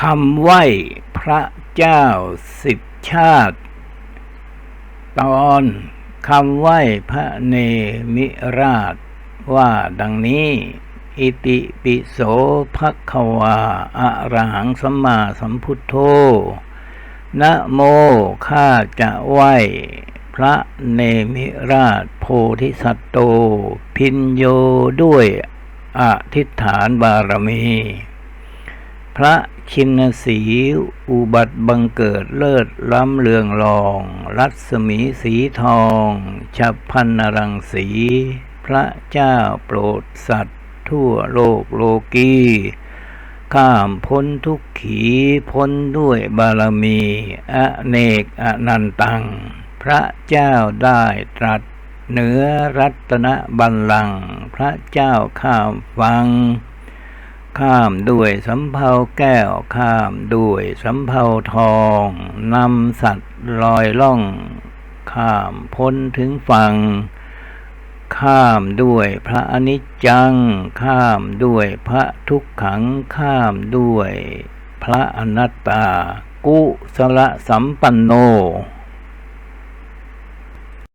คำไหว้พระเจ้าสิบชาติ ตอนคำไหว้พระเนมิราช ว่าดังนี้ อิติปิโสภควาอะระหังสัมมาสัมพุทโธนะโมข้าจะไหว้พระเนมิราชโพธิสัตโต พินโยด้วยอธิษฐานบารมี พระชินสีอุบัติบังเกิดเลิศล้ำเลืองรอง รัศมีสีทองฉับพันนรังสี พระเจ้าโปรดสัตว์ ทั่วโลกโลกีข้ามพ้นทุกขีพ้นด้วยบารมีอเนกอนันตัง พระเจ้าได้ตรัสเหนือรัตนบัลลังก์พระเจ้าข้ามฟัง ข้ามด้วยสำเภาแก้วข้ามด้วยสำเภาทองนำสัตว์ลอยล่อง ข้ามพ้นถึงฝั่ง ข้ามด้วยพระอนิจจัง ข้ามด้วยพระทุกขังข้ามด้วยพระอนัตตา กุสละสัมปันโน